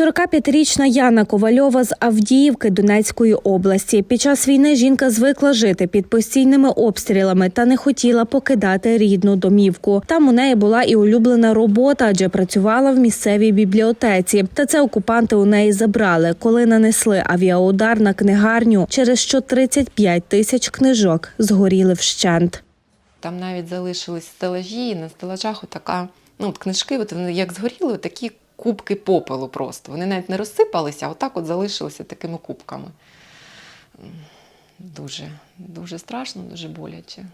45-річна Яна Ковальова з Авдіївки Донецької області. Під час війни жінка звикла жити під постійними обстрілами та не хотіла покидати рідну домівку. Там у неї була і улюблена робота, адже працювала в місцевій бібліотеці. Та це окупанти у неї забрали, коли нанесли авіаудар на книгарню, через що 35 тисяч книжок згоріли вщент. Там навіть залишились стелажі, на стелажах отака, ну, от книжки, от вони як згоріли, такі кубки попелу просто. Вони навіть не розсипалися, а отак от залишилися такими кубками. Дуже, дуже страшно, дуже боляче.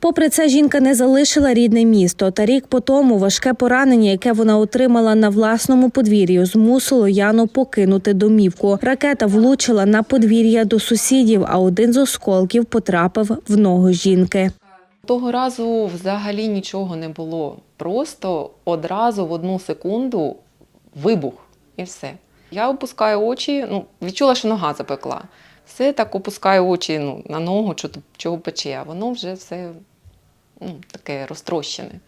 Попри це, жінка не залишила рідне місто. Та рік по тому важке поранення, яке вона отримала на власному подвір'ю, змусило Яну покинути домівку. Ракета влучила на подвір'я до сусідів, а один з осколків потрапив в ногу жінки. Того разу взагалі нічого не було. Просто одразу в одну секунду вибух і все. Я опускаю очі, ну, відчула, що нога запекла. Все так опускаю очі ну, на ногу, чого пече, а воно вже все ну, таке розтрощене.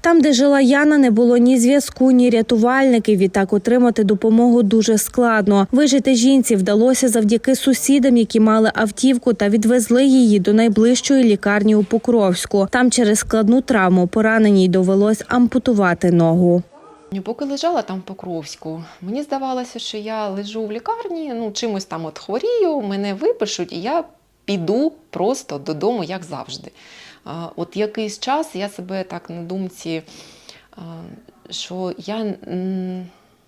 Там, де жила Яна, не було ні зв'язку, ні рятувальників. Відтак отримати допомогу дуже складно. Вижити жінці вдалося завдяки сусідам, які мали автівку та відвезли її до найближчої лікарні у Покровську. Там через складну травму пораненій довелось ампутувати ногу. І Поки лежала там в Покровську, мені здавалося, що я лежу в лікарні, ну чимось там от хворію, мене випишуть, і я піду просто додому, як завжди. От якийсь час я себе так на думці, що я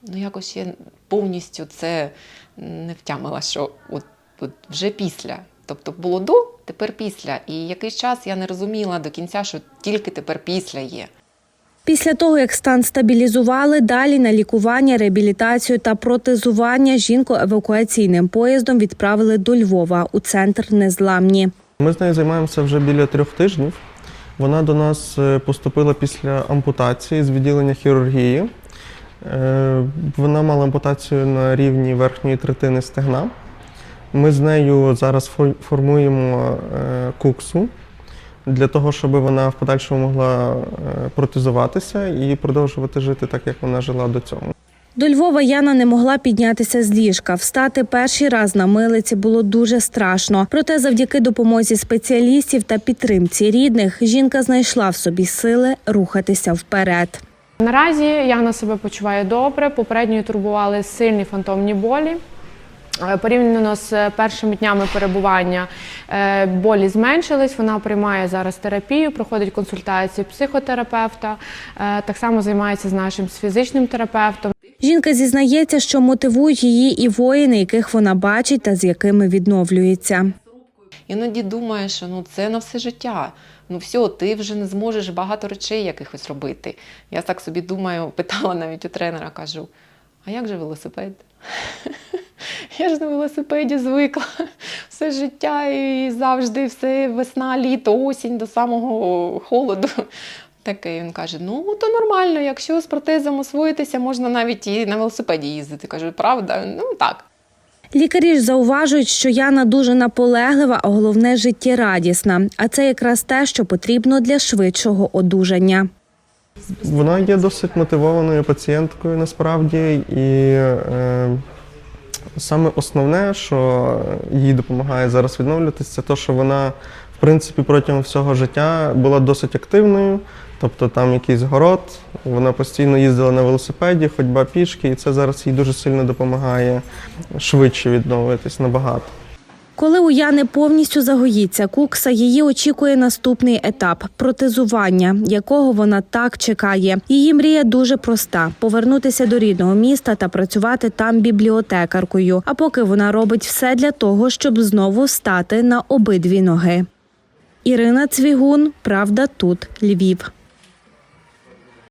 ну, якось ще повністю це не втямила, що от, от вже після. Тобто було до, тепер після. І якийсь час я не розуміла до кінця, що тільки тепер після є. Після того, як стан стабілізували, далі на лікування, реабілітацію та протезування жінку евакуаційним поїздом відправили до Львова у центр незламні. Ми з нею займаємося вже біля трьох тижнів. Вона до нас е, поступила після ампутації з відділення хірургії. Е, Вона мала ампутацію на рівні верхньої третини стегна. Ми з нею зараз формуємо е, куксу для того, щоб вона в подальшому могла е, протезуватися і продовжувати жити так, як вона жила до цього. До Львова Яна не могла піднятися з ліжка. Встати перший раз на милиці було дуже страшно. Проте, завдяки допомозі спеціалістів та підтримці рідних, жінка знайшла в собі сили рухатися вперед. Наразі Яна себе почуває добре. Попередньо турбували сильні фантомні болі. Е, Порівняно з першими днями перебування е, болі зменшились. Вона приймає зараз терапію, проходить консультації психотерапевта. е, Так само займається з нашим з фізичним терапевтом. Жінка зізнається, що мотивують її і воїни, яких вона бачить та з якими відновлюється. Іноді думаєш, що ну це на все життя. Ну все, ти вже не зможеш багато речей якихось робити. Я так собі думаю, питала навіть у тренера, кажу: а як же велосипед? Я ж на велосипеді звикла все життя і завжди все весна, літо, осінь до самого холоду. Таке він каже: ну то нормально, якщо з протезом освоїтися, можна навіть і на велосипеді їздити. Кажу, правда? Ну так. Лікарі ж зауважують, що Яна дуже наполеглива, а головне життєрадісна. А це якраз те, що потрібно для швидшого одужання. Вона є досить мотивованою пацієнткою насправді, і е, саме основне, що їй допомагає зараз відновлюватися, це те, що вона, в принципі, протягом всього життя була досить активною. Тобто там якийсь город, вона постійно їздила на велосипеді, ходьба пішки, і це зараз їй дуже сильно допомагає швидше відновитись набагато. Коли у Яни повністю загоїться кукса, її очікує наступний етап протезування, якого вона так чекає. Її мрія дуже проста: повернутися до рідного міста та працювати там бібліотекаркою. А поки вона робить все для того, щоб знову стати на обидві ноги. Ірина Цвігун, Правда, тут Львів.